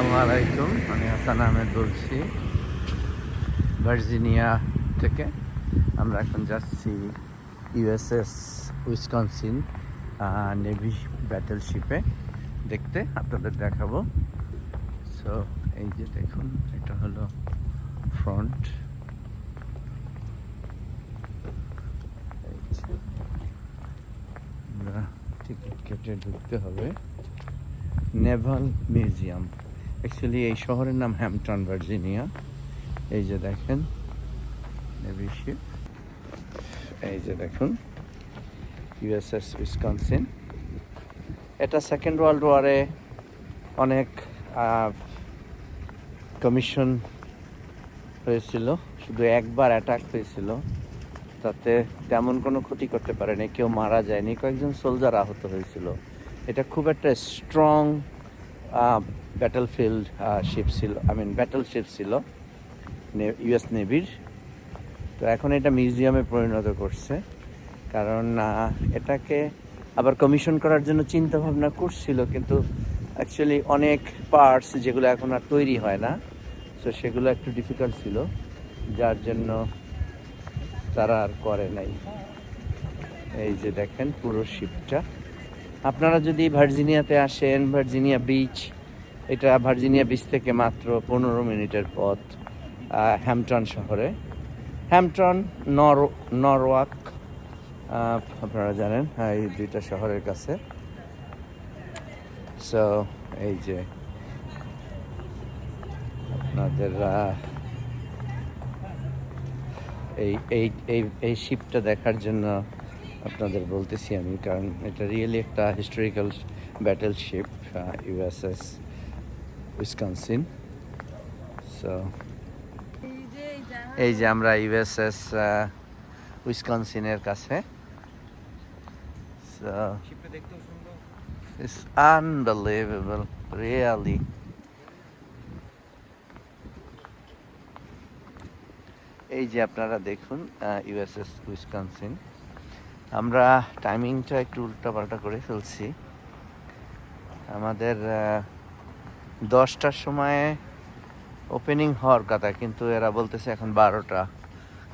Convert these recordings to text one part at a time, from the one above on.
আসসালামু আলাইকুম। আমি হাসান আহমেদ বলছি, ভার্জিনিয়া থেকে। আমরা এখন যাচ্ছি ইউএসএস, উইসকনসিন নেভি ব্যাটেলশিপে। দেখতে আপনাদের দেখাবো। সো, এই যে দেখুন, এটা হলো ফ্রন্ট। টিকিট কেটে ঢুকতে হবে। নেভাল মিউজিয়াম। অ্যাকচুয়ালি এই শহরের নাম হ্যাম্পটন ভার্জিনিয়া এই যে দেখেন এই যে দেখুন ইউএসএস উইসকনসিন এটা সেকেন্ড ওয়ার্ল্ড ওয়ারে অনেক কমিশন হয়েছিল। শুধু একবার অ্যাটাক হয়েছিল। তাতে তেমন কোনো ক্ষতি করতে পারেনি। কেউ মারা যায়নি। কয়েকজন সোলজার আহত হয়েছিল। এটা খুব একটা স্ট্রং ব্যাটল ফিল্ড শিপ ছিল আই মিন ব্যাটল শিপ ছিল ইউএস নেভির তো এখন এটা মিউজিয়ামে পরিণত করছে। কারণ এটাকে আবার কমিশন করার জন্য চিন্তা ভাবনা করছিল, কিন্তু অ্যাকচুয়ালি অনেক পার্টস যেগুলো এখন আর তৈরি হয় না তো সেগুলো একটু ডিফিকাল্ট ছিল, যার জন্য তারা আর করে নাই। এই যে দেখেন পুরো শিপটা আপনারা যদি ভার্জিনিয়াতে আসেন ভার্জিনিয়া বিচ এটা ভার্জিনিয়া বিচ থেকে মাত্র পনেরো মিনিটের পথ আহ, হ্যাম্পটন শহরে। হ্যাম্পটন নর নরওয়াক আপনারা জানেন হ্যাঁ, এই দুইটা শহরের কাছে। সো এই যে আপনাদের এই এই এই শিপটা দেখার জন্য আপনাদের বলতেছি আমি, কারণ এটা রিয়েলি একটা historical battle ship USS Wisconsin so এই যে আমরা ইউএসএস উইসকনসিনের কাছে। সো রিয়েলি এই যে আপনারা দেখুন ইউএসএস উইসকনসিন আমরা টাইমিংটা একটু উল্টাপাল্টা করে ফেলছি। আমাদের দশটার সময়ে ওপেনিং হওয়ার কথা, কিন্তু এরা বলতেছে এখন বারোটা।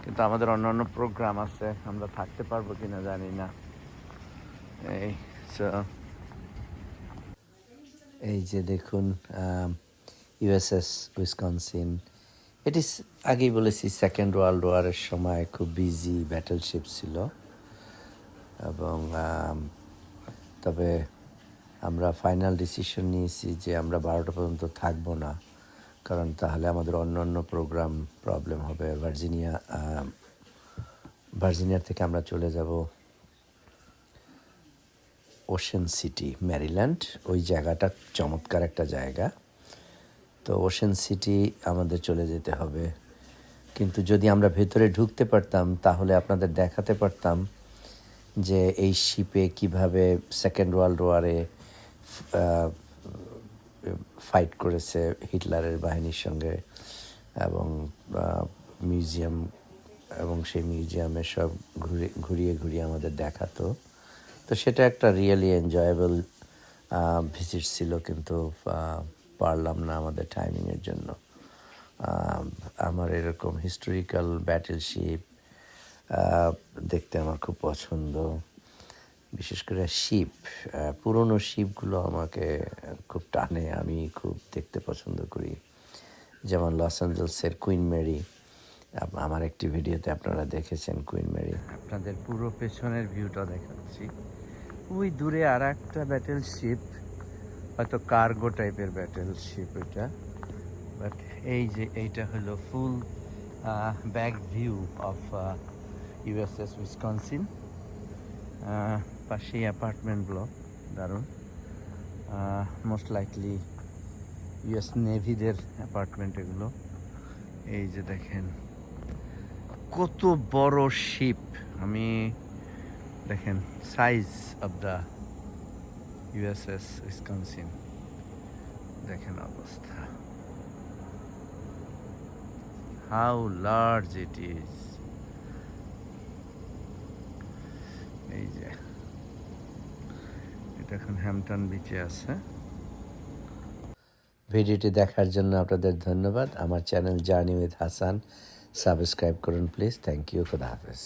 কিন্তু আমাদের অন্য অন্য প্রোগ্রাম আছে, আমরা থাকতে পারব কি না জানি না। এই এই যে দেখুন ইউএসএস উইসকনসিন এটি আগেই বলেছি সেকেন্ড ওয়ার্ল্ড ওয়ারের সময় খুব বিজি ব্যাটেলশিপ ছিল। এবং তবে আমরা ফাইনাল ডিসিশন নিয়েছি যে আমরা বারোটা পর্যন্ত থাকব না। কারণ তাহলে আমাদের অন্য অন্য প্রোগ্রাম প্রবলেম হবে। ভার্জিনিয়া ভার্জিনিয়ার থেকে আমরা চলে যাব ওশেন সিটি ম্যারিল্যান্ড ওই জায়গাটা চমৎকার একটা জায়গা। তো ওশেন সিটি আমাদের চলে যেতে হবে। কিন্তু যদি আমরা ভেতরে ঢুকতে পারতাম, তাহলে আপনাদের দেখাতে পারতাম যে এই শিপে কীভাবে সেকেন্ড ওয়ার্ল্ড ওয়ারে ফাইট করেছে হিটলারের বাহিনীর সঙ্গে এবং মিউজিয়াম এবং সেই মিউজিয়ামে সব ঘুরে, ঘুরিয়ে ঘুরিয়ে আমাদের দেখাতো। তো সেটা একটা রিয়েলি এনজয়েবল ভিজিট ছিল কিন্তু পারলাম না আমাদের টাইমিংয়ের জন্য। আমার এরকম হিস্টোরিক্যাল ব্যাটেলশিপ দেখতে আমার খুব পছন্দ। বিশেষ করে শিপ পুরনো শিপগুলো আমাকে খুব টানে, আমি খুব দেখতে পছন্দ করি। যেমন লস অ্যাঞ্জেলসের কুইন মেরি আমার একটি ভিডিওতে আপনারা দেখেছেন কুইন মেরি। আপনাদের পুরো পেছনের ভিউটা দেখাচ্ছি। ওই দূরে আর একটা ব্যাটেল শিপ হয়তো কার্গো টাইপের ব্যাটেল শিপ এটা। বাট এই যে, এইটা হলো full back view of USS Wisconsin পাশেই অ্যাপার্টমেন্ট ব্লক দারুণ. মোস্ট লাইকলি ইউএস নেভিদের অ্যাপার্টমেন্ট এগুলো। এই যে দেখেন, কত বড় শিপ আমি, দেখেন size of the USS Wisconsin দেখেন অবস্থা। হাউ লার্জ ইট ইজ এই যে। এটা এখন হ্যামটন বিচে আছে। ভিডিওটি দেখার জন্য আপনাদের ধন্যবাদ। আমার channel journey with Hasan subscribe করুন প্লিজ। থ্যাংক ইউ খুদা হাফেজ।